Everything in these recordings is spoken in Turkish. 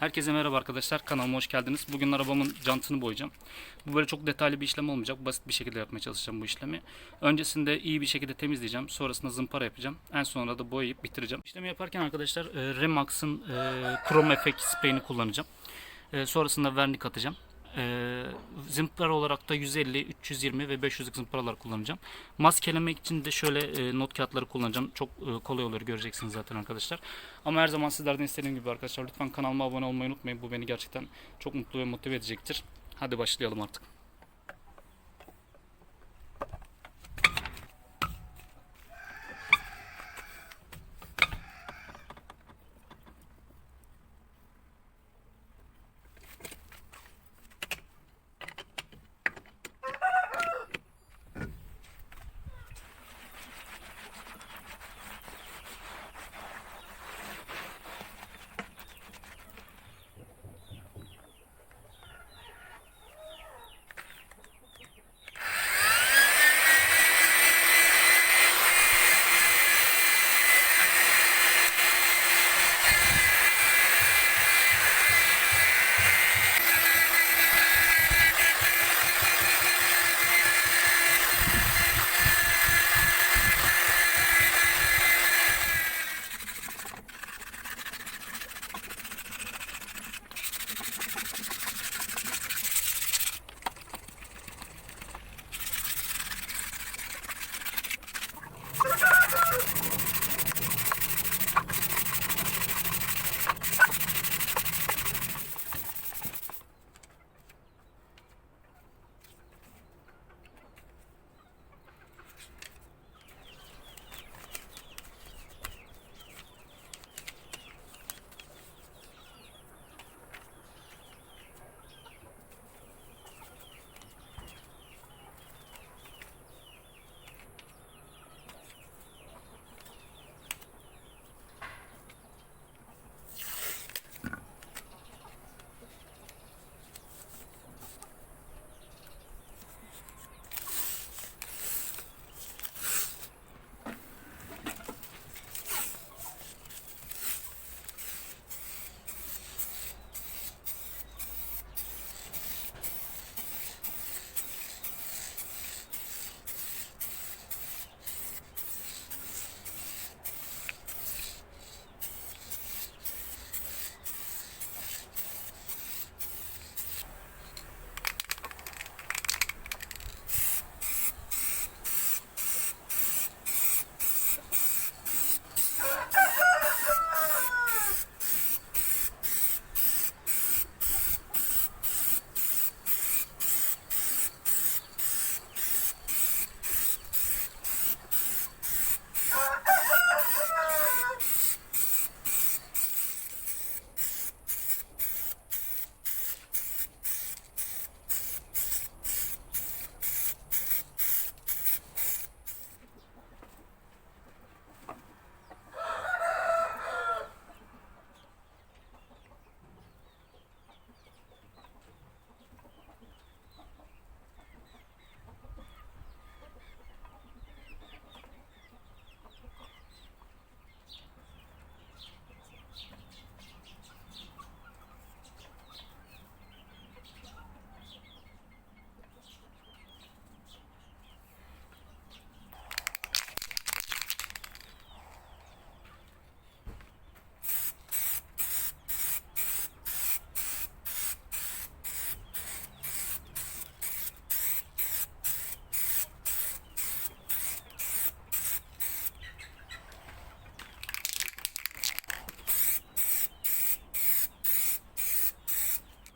Herkese merhaba arkadaşlar. Kanalıma hoş geldiniz. Bugün arabamın jantını boyayacağım. Bu böyle çok detaylı bir işlem olmayacak. Basit bir şekilde yapmaya çalışacağım bu işlemi. Öncesinde iyi bir şekilde temizleyeceğim. Sonrasında zımpara yapacağım. En sonra da boyayıp bitireceğim. İşlemi yaparken arkadaşlar e, Remax'ın e, Chrome Effect spreyini kullanacağım. E, sonrasında vernik atacağım. E, zımpara olarak da 150, 320 ve 500'lük zımparalar kullanacağım. Maskelemek için de şöyle e, not kağıtları kullanacağım. Çok e, kolay olur göreceksiniz zaten arkadaşlar. Ama her zaman sizlerden istediğim gibi arkadaşlar lütfen kanalıma abone olmayı unutmayın. Bu beni gerçekten çok mutlu ve motive edecektir. Hadi başlayalım artık.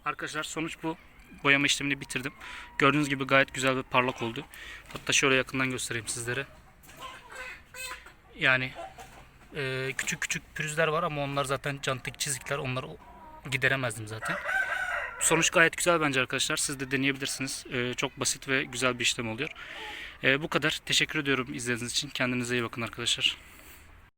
Arkadaşlar sonuç bu. Boyama işlemini bitirdim. Gördüğünüz gibi gayet güzel ve parlak oldu. Hatta şöyle yakından göstereyim sizlere. Yani e, küçük küçük pürüzler var ama onlar zaten cantik çizikler. Onları gideremezdim zaten. Sonuç gayet güzel bence arkadaşlar. Siz de deneyebilirsiniz. E, çok basit ve güzel bir işlem oluyor. E, bu kadar. Teşekkür ediyorum izlediğiniz için. Kendinize iyi bakın arkadaşlar.